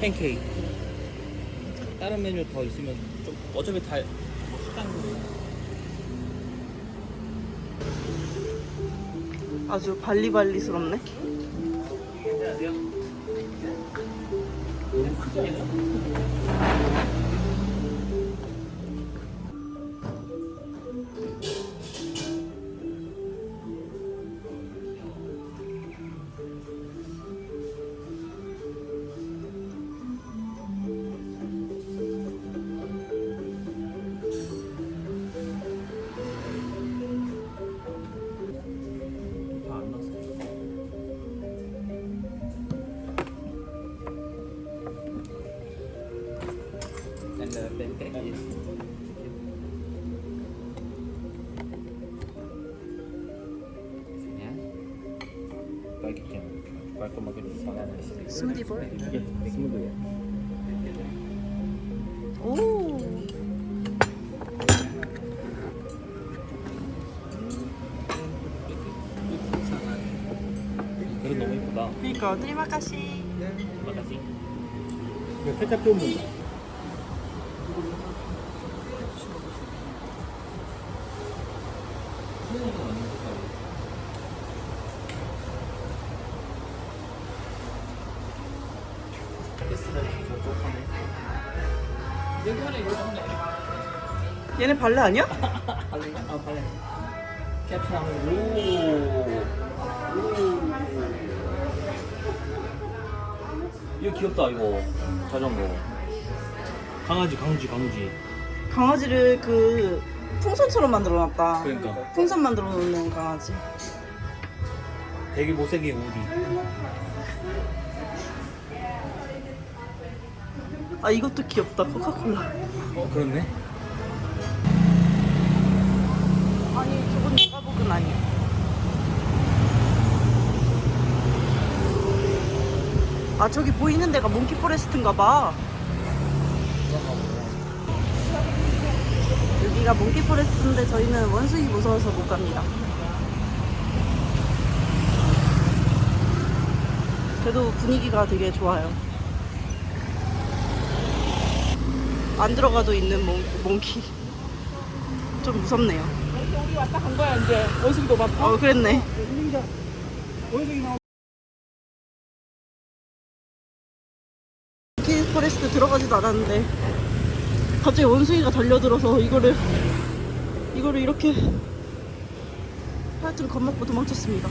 팬케이크 다른 메뉴 더 있으면 좀 어차피 다 아주 발리발리스럽네. Baik yang Baik makan di sana 스무디 볼? Ya, semua ya. 오. 그릇 너무 이쁘다. 그니까 트리마카시. 마카시. 살짝 좀 얘네 발레 아니야? 발레? 아 발레. 캡슐 오. 오. 이거 귀엽다 이거 자전거. 강아지 강지 강지. 강아지를 그 풍선처럼 만들어놨다. 그러니까 풍선 만들어 놓는 강아지. 되게 못생긴 우디. 아 이것도 귀엽다. 코카콜라. 어 그렇네. 아니야. 아 저기 보이는 데가 몽키 포레스트인가 봐. 여기가 몽키 포레스트인데 저희는 원숭이 무서워서 못 갑니다. 그래도 분위기가 되게 좋아요. 안 들어가도 있는 몽, 몽키. 좀 무섭네요. 우리 왔다 간 거야 이제 원숭이도 많고. 어, 그랬네. 원숭이 나오. 몽키 포레스트 들어가지도 않았는데 갑자기 원숭이가 달려들어서 이거를 이거를 이렇게 하여튼 겁먹고 도망쳤습니다.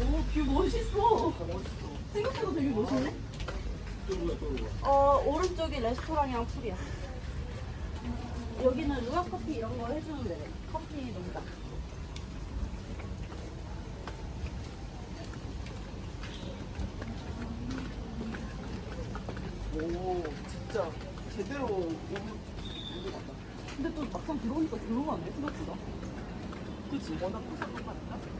오, 뷰 멋있어. 생각보다 되게 멋있네. 어, 오른쪽이 레스토랑이랑 풀이야. 여기는 루아 커피 이런 거 해주는 데 커피 농장. 오, 진짜 제대로 근데 또 막상 들어오니까 조용하네 생각보다. 그치? 워낙 같다. 오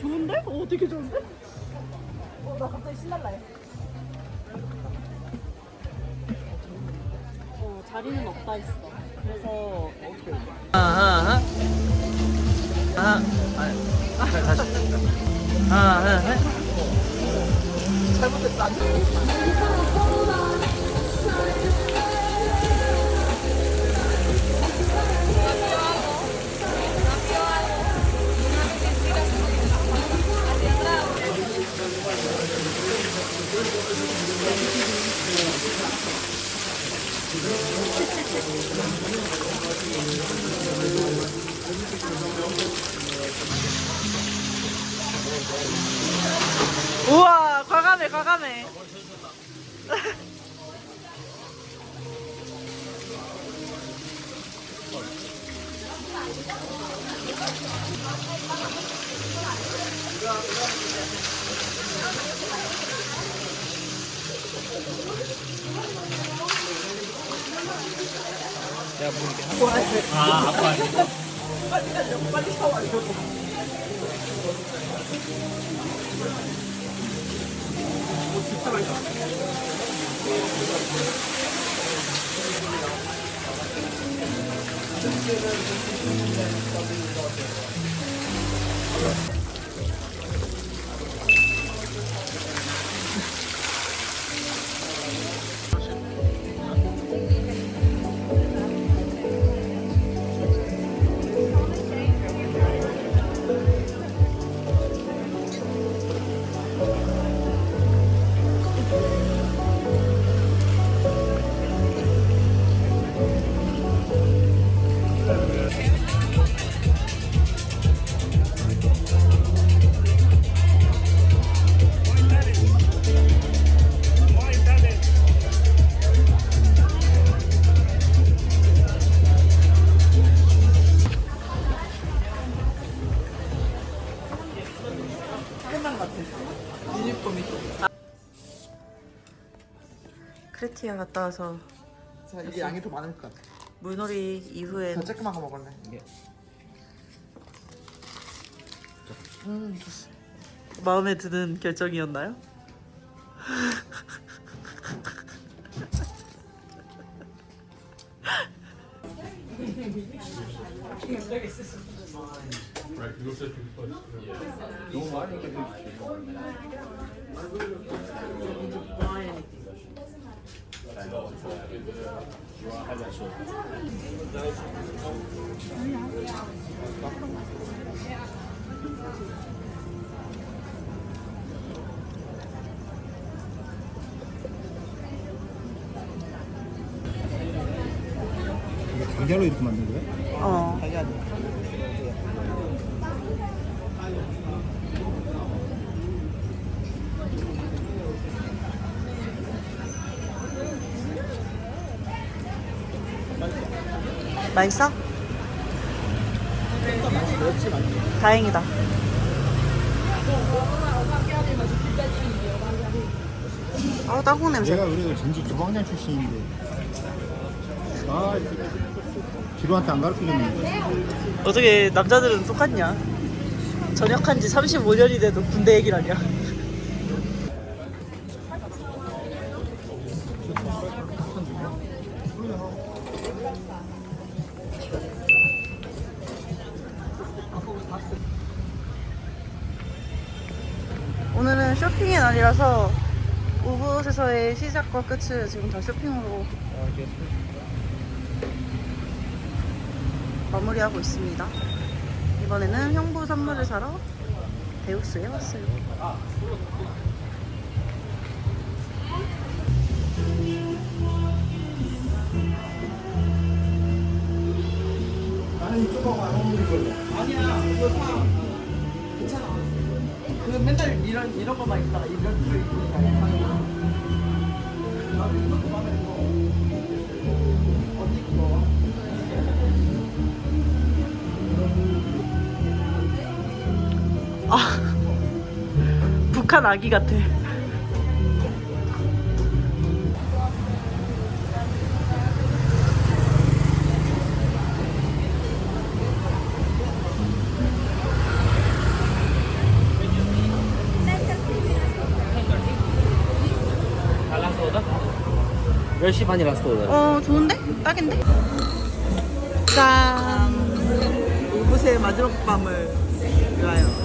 좋은데? 오 되게 좋은데? 어 나 갑자기 신날라요. 어 자리는 없다 했어. 그래서 어떻게? 하나 하나 하나 다시 하나 하나 셋. 잘못했어. 안 돼. 우와 과감해 과감해. 내가 보니까 아 아빠. 빨리 샤워하려고 진짜 맛있어 크레티아 갔다 와서 자, 이게 양이 좀 많을 것 같아. 물놀이 이후에 더 쬐끄만 거 먹을래? 음, 마음에 드는 결정이었나요? 달걀로 이렇게 만든 거야? 어. 달걀. 맛있어? 다행이다. 아우 땅콩 냄새. 내가 그래도 전직 주방장 출신인데 아 기로한테 안 가르쳐줬는데 어떻게 남자들은 똑같냐? 전역한 지 35년이 돼도 군대 얘기를 하냐? 오늘은 쇼핑의 날이라서 우붓에서의 시작과 끝을 지금 다 쇼핑으로 마무리하고 있습니다. 이번에는 형부 선물을 사러 대육수에 왔어요. 나는 이쪽하고 안 어울릴 걸로 아니야, 이거 사. 괜찮아. 그 맨날 이런 이런 거만 입다가 이런 거 입으니 아, 북한 아기 같아. 아 라스트 오더? 10시 반이 라스트 오더 어, 좋은데? 딱인데? 짠! 우붓의 마지막 밤을 위하여.